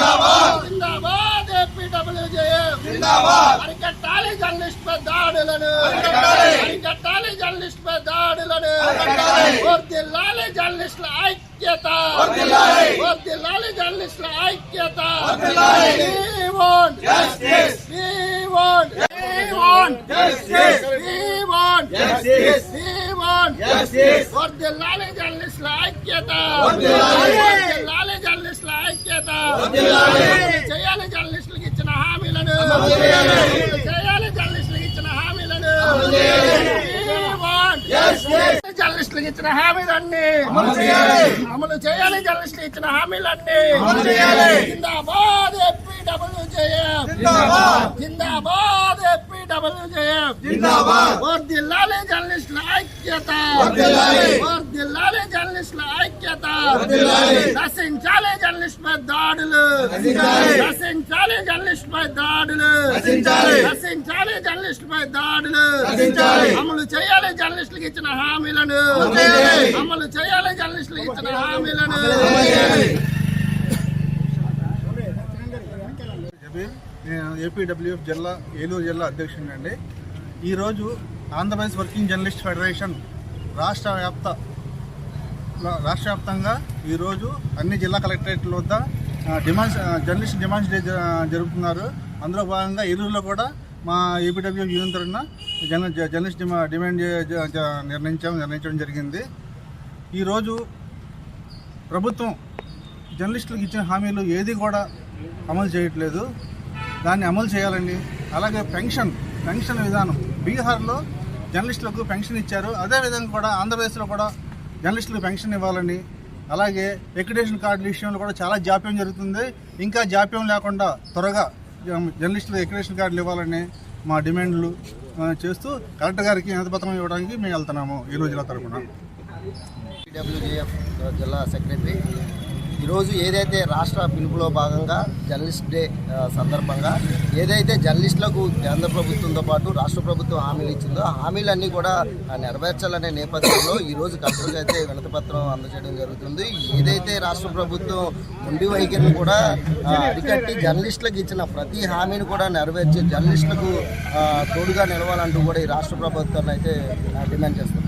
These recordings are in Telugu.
ఏపీడబ్ల్యూజేఎఫ్ జిందాబాద్ ఏపీడబ్ల్యూజేఎఫ్ అరికట్టాలి జర్నలిస్ట్ పై దాడులను అరికట్టాలి జర్నలిస్ట్ పై దాడులను వర్దిల్లాలి జర్నలిస్టుల ఐక్యత వర్దిల్లాలి జర్నలిస్టుల ఐక్యత We want justice. We want. We want justice. We want justice. We want justice. వర్దిల్లాలి జర్నలిస్టుల ఐక్యత వర్దిల్లాలి జర్నలిస్టుల ఐక్యత చేయాలి. జర్నలిస్టులకు ఇచ్చిన హామీలను. చేయాలి. జర్నలిస్టులకు ఇచ్చిన హామీలను. We want జర్నలిస్టులకు ఇచ్చిన హామీలన్నీ. అమలు చేయాలి. జర్నలిస్టులు ఇచ్చిన హామీలన్నీ. జిందాబాద్ ఎప్పి డబ్ల్యూ జిందాబాద్ ఎప్పి డబ్ల్యూ వర్దిల్లాలి జర్నలిస్టుల ఐక్యత. వర్దిల్లాలి జర్నలిస్టుల ఐక్యత. నశించాలి జర్నలిస్ట్ పై దాడులు. నశించాలి జర్నలిస్ట్ పై దాడులు. నశించాలి. జర్నలిస్ట్ పై దాడులు. అమలు చేయాలి జర్నలిస్టులకు ఇచ్చిన హామీలను. అమలు చేయాలి. జర్నలిస్టులకు ఇచ్చిన హామీలను. జబీర్ నేను ఏపీడబ్ల్యూఎఫ్ జిల్లా ఏలూరు జిల్లా అధ్యక్షుడిని అండి ఈరోజు ఆంధ్రప్రదేశ్ వర్కింగ్ జర్నలిస్ట్ ఫెడరేషన్ రాష్ట్ర వ్యాప్త రాష్ట్ర వ్యాప్తంగా ఈరోజు అన్ని జిల్లా కలెక్టరేట్ల వద్ద డిమాండ్స్ జర్నలిస్ట్ డిమాండ్స్ డే జరుపుతున్నారు. అందులో భాగంగా ఏలూరులో కూడా మా ఏపీడబ్ల్యూ యూనియన్ తరఫున జర్న జర్నలిస్ట్ డిమాండ్ నిర్ణయించడం నిర్ణయించాం నిర్ణయించడం జరిగింది. ఈరోజు ప్రభుత్వం జర్నలిస్టులకు ఇచ్చిన హామీలు ఏది కూడా అమలు చేయట్లేదు. దాన్ని అమలు చేయాలండి. అలాగే పెన్షన్ పెన్షన్ విధానం. బీహార్లో జర్నలిస్టులకు పెన్షన్ ఇచ్చారు. అదేవిధంగా కూడా ఆంధ్రప్రదేశ్లో కూడా జర్నలిస్టులకు పెన్షన్ ఇవ్వాలని అలాగే ఎక్రిడేషన్ కార్డుల విషయంలో కూడా చాలా జాప్యం జరుగుతుంది. ఇంకా జాప్యం లేకుండా త్వరగా జర్నలిస్టులకు ఎక్రిడేషన్ కార్డులు ఇవ్వాలని మా డిమాండ్లు చేస్తూ కలెక్టర్ గారికి పత్రం ఇవ్వడానికి మేము వెళ్తున్నాము ఈ జిల్లా తరఫున జిల్లా సెక్రటరీ ఈరోజు ఏదైతే రాష్ట్ర పిలుపులో భాగంగా జర్నలిస్ట్ డే సందర్భంగా ఏదైతే జర్నలిస్టులకు కేంద్ర ప్రభుత్వంతో పాటు రాష్ట్ర ప్రభుత్వం హామీలు ఇచ్చిందో హామీలన్నీ కూడా నెరవేర్చాలనే నేపథ్యంలో ఈరోజు కలెక్టర్కి అయితే వినతిపత్రం అందజేయడం జరుగుతుంది. ఏదైతే రాష్ట్ర ప్రభుత్వం ఉండి వైఖరిని కూడా అరికట్టి జర్నలిస్టులకు ఇచ్చిన ప్రతి హామీని కూడా నెరవేర్చి జర్నలిస్టులకు తోడుగా నిలవాలంటూ కూడా ఈ రాష్ట్ర ప్రభుత్వాన్ని అయితే డిమాండ్ చేస్తుంది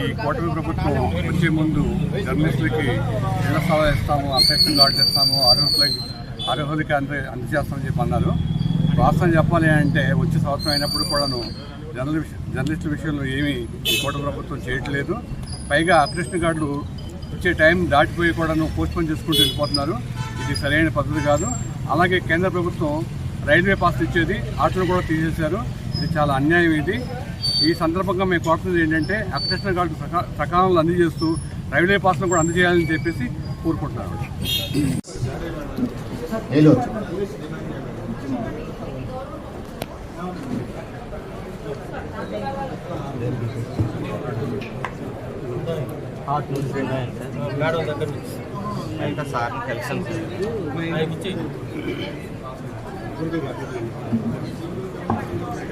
ఈ కూటమి ప్రభుత్వం వచ్చే ముందు జర్నలిస్టులకి ఇళ్ళ స్థలాలు ఇస్తాము అఫెక్షన్ గార్డ్ చేస్తాము అర్హతలకి అర్హులకి అంద అందజేస్తామని చెప్పి అన్నారు. వాస్తవం చెప్పాలి అంటే వచ్చే సంవత్సరం అయినప్పుడు కూడాను జర్నలిస్ట్ జర్నలిస్టుల విషయంలో ఏమీ ఈ కూటమి ప్రభుత్వం చేయట్లేదు. పైగా అప్డేషన్ గార్డులు వచ్చే టైం దాటిపోయి కూడాను పోస్ట్పోన్ చేసుకుంటూ వెళ్ళిపోతున్నారు. ఇది సరైన పద్ధతి కాదు. అలాగే కేంద్ర ప్రభుత్వం రైల్వే పాస్ ఇచ్చేది ఆటోలు కూడా తీసేశారు. ఇది చాలా అన్యాయం ఇది. ఈ సందర్భంగా మేము కోరుతున్నది ఏంటంటే అప్లికేషన్ కార్డు సకా- సకాలంలో అందజేస్తూ రైల్వే పాస్ను కూడా అందజేయాలని చెప్పేసి కోరుకుంటున్నాను. కదా సరే